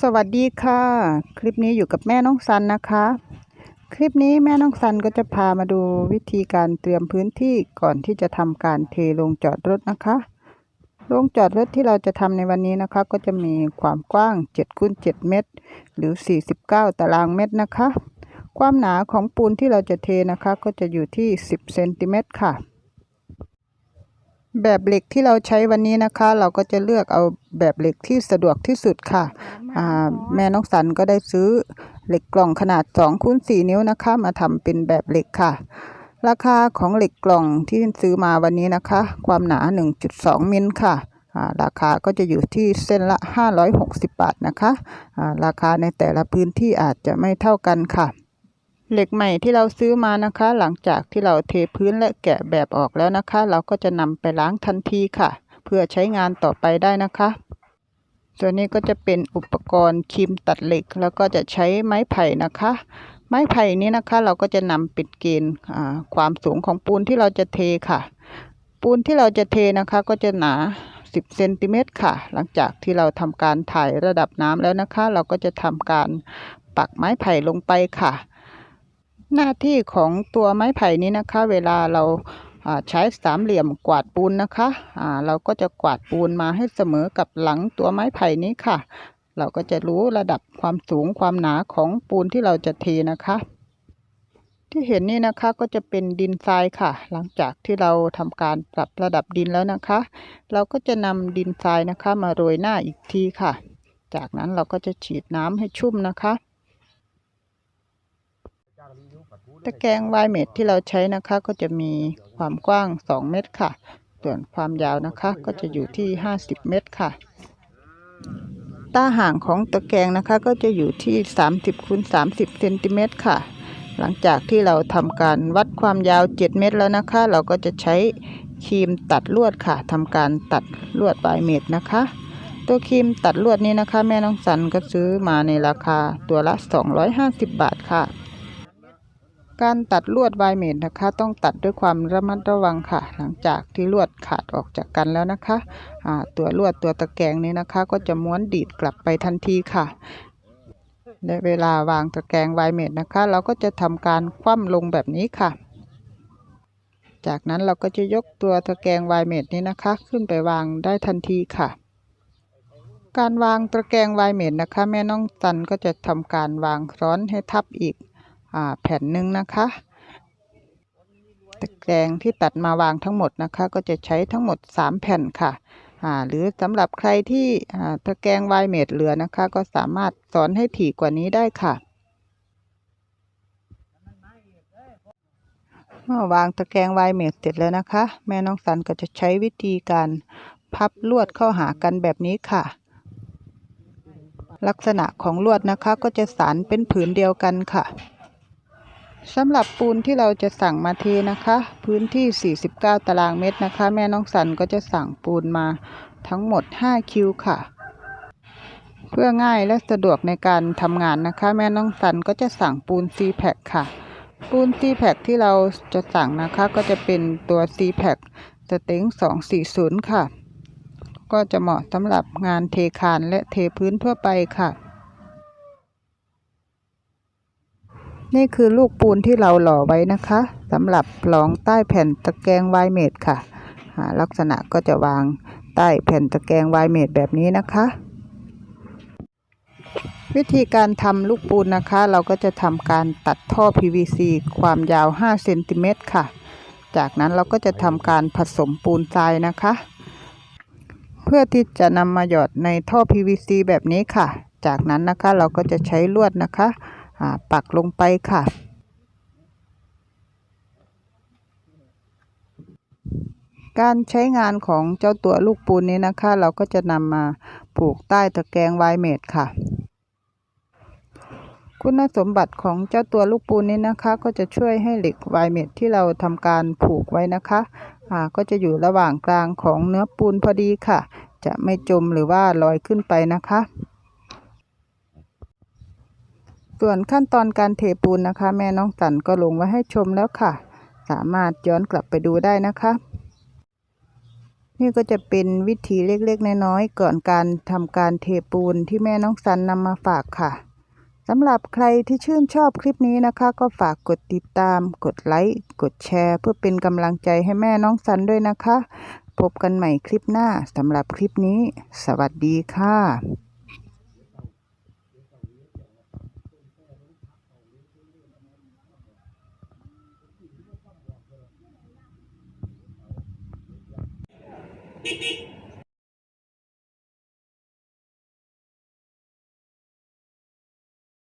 สวัสดีค่ะ คลิปนี้อยู่กับแม่น้องซันนะคะ คลิปนี้แม่น้องซันก็จะพามาดูวิธีการเตรียมพื้นที่ก่อนที่จะทำการเทลงจอดรถนะคะโรงจอดรถที่เราจะทำในวันนี้นะคะ ก็จะมีความกว้าง7คูณ7เมตร หรือ 49 ตารางเมตรนะคะ ความหนาของปูนที่เราจะเทนะคะ ก็จะอยู่ที่ 10เซนติเมตรค่ะ แบบเหล็กที่เราใช้วันนี้นะคะ เราก็จะเลือกเอาแบบเหล็กที่สะดวกที่สุดค่ะแม่น้องสันก็ได้ซื้อเหล็กกล่องขนาด2คูณ4นิ้วนะคะ มาทำเป็นแบบเหล็กค่ะ ราคาของเหล็กกล่องที่ซื้อมาวันนี้นะคะ ความหนา 1.2 มิลค่ะราคาก็จะอยู่ที่เส้นละ 560 บาทนะคะ ราคาในแต่ละพื้นที่อาจจะไม่เท่ากันค่ะ เหล็กใหม่ที่เราซื้อมานะคะ หลังจากที่เราเทพื้นและแกะแบบออกแล้วนะคะ เราก็จะนำไปล้างทันทีค่ะ เพื่อใช้งานต่อไปได้นะคะตัวนี้ก็จะเป็นอุปกรณ์ครีมตัดเหล็ก แล้วก็จะใช้ไม้ไผ่นะคะ ไม้ไผ่นี้นะคะเราก็จะนำป็นเกณฑ์ความสูงของปูนที่เราจะเทค่ะ ปูนที่เราจะเทนะคะก็จะหนา 10เซนติเมตรค่ะ หลังจากที่เราทำการถ่ายระดับน้ำแล้วนะคะ เราก็จะทำการปักไม้ไผ่ลงไปค่ะ หน้าที่ของตัวไม้ไผ่นี้นะคะ เวลาเราใช้สามเหลี่ยมกวาดปูนนะคะอ่าเราก็จะกวาดปูนมาให้เสมอกับหลังตัวไม้ไผ่นี้ค่ะ เราก็จะรู้ระดับความสูงความหนาของปูนที่เราจะเทนะคะ ที่เห็นนี่นะคะก็จะเป็นดินทรายค่ะ หลังจากที่เราทำการปรับระดับดินแล้วนะคะ เราก็จะนำดินทรายนะคะ มาโรยหน้าอีกทีค่ะ จากนั้นเราก็จะฉีดน้ำให้ชุ่มนะคะ ตะแกรงไวเมตรที่เราใช้นะคะ ก็จะมีความกว้าง 2 เมตรค่ะ ส่วนความยาวนะคะก็จะอยู่ที่ 50 เมตรค่ะต้าห่างของตะแกรงนะคะก็จะอยู่ที่ 30คูณ30เซนติเมตรค่ะ หลังจากที่เราทำการวัดความยาว 7 เมตรแล้วนะคะ เราก็จะใช้ครีมตัดลวดค่ะทำการตัดลวดปลายเมตรนะคะ ตัวครีมตัดลวดนี้นะคะ แม่น้องสันก็ซื้อมาในราคาตัวละ 250 บาทค่ะ การตัดลวดไวเมตรนะคะ ต้องตัดด้วยความระมัดระวังค่ะ หลังจากที่ลวดขาดออกจากกันแล้วนะคะอ่าตัวลวดตัวตะแกรงนี้นะคะ ก็จะม้วนดีดกลับไปทันทีค่ะในเวลาวางตะแกรงไวเมตรนะคะ เราก็จะทำการคว่ำลงแบบนี้ค่ะ จากนั้นเราก็จะยกตัวตะแกรงไวเมตรนี้นะคะ ขึ้นไปวางได้ทันทีค่ะการวางตะแกรงไวเมตรนะคะ แม่น้องตันก็จะทำการวางซ้อนให้ทับอีก แผ่นหนึ่งนะคะตะแกรงที่ตัดมาวางทั้งหมดนะคะ ก็จะใช้ทั้งหมด 3 แผ่นค่ะหรือสำหรับใครที่ตะแกรงไวเมตรเหลือนะคะ ก็สามารถสอนให้ถี่กว่านี้ได้ค่ะเมื่อวางตะแกรงไวเมตรเสร็จแล้วนะคะ แม่น้องสันก็จะใช้วิธีการพับลวดเข้าหากันแบบนี้ค่ะ ลักษณะของลวดนะคะก็จะสานเป็นผืนเดียวกันค่ะ สำหรับปูนที่เราจะสั่งมาเทนะคะ พื้นที่ 49 ตารางเมตรนะคะ แม่น้องสันก็จะสั่งปูนมาทั้งหมด 5 คิวค่ะ เพื่อง่ายและสะดวกในการทำงานนะคะ แม่น้องสันก็จะสั่งปูน C p a c ค่ะ ปูน C p a c ที่เราจะสั่งนะคะ ก็จะเป็นตัว C p a c สเต็ง240 ค่ะ ก็จะเหมาะสำหรับงานเทคานและเทพื้นทั่วไปค่ะ นี่คือลูกปูนที่เราหล่อไว้นะคะสำหรับรองใต้แผ่นตะแกรงไวเมตรค่ะลักษณะก็จะวางใต้แผ่นตะแกรงไวเมตรแบบนี้นะคะ วิธีการทำลูกปูนนะคะ เราก็จะทำการตัดท่อ PVC ความยาว 5 เซนติเมตรค่ะ จากนั้นเราก็จะทำการผสมปูนทรายนะคะ เพื่อที่จะนำมาหยอดในท่อ PVC แบบนี้ค่ะ จากนั้นนะคะเราก็จะใช้ลวดนะคะ ปักลงไปค่ะ การใช้งานของเจ้าตัวลูกปูนนี้นะคะ เราก็จะนำมาผูกใต้ตะแกรงไวเมตรค่ะ คุณสมบัติของเจ้าตัวลูกปูนนี้นะคะ ก็จะช่วยให้เหล็กไวเมตรที่เราทำการผูกไว้นะคะอ่าก็จะอยู่ระหว่างกลางของเนื้อปูนพอดีค่ะ จะไม่จมหรือว่าลอยขึ้นไปนะคะ ส่วนขั้นตอนการเทปูนนะคะ แม่น้องสันก็ลงไว้ให้ชมแล้วค่ะ สามารถย้อนกลับไปดูได้นะคะ นี่ก็จะเป็นวิธีเล็กๆน้อยๆก่อนการทำการเทปูนที่แม่น้องสันนำมาฝากค่ะสำหรับใครที่ชื่นชอบคลิปนี้นะคะ ก็ฝากกดติดตาม กดไลค์กดแชร์ เพื่อเป็นกำลังใจให้แม่น้องสันด้วยนะคะ พบกันใหม่คลิปหน้าสำหรับคลิปนี้ สวัสดีค่ะ Hehehe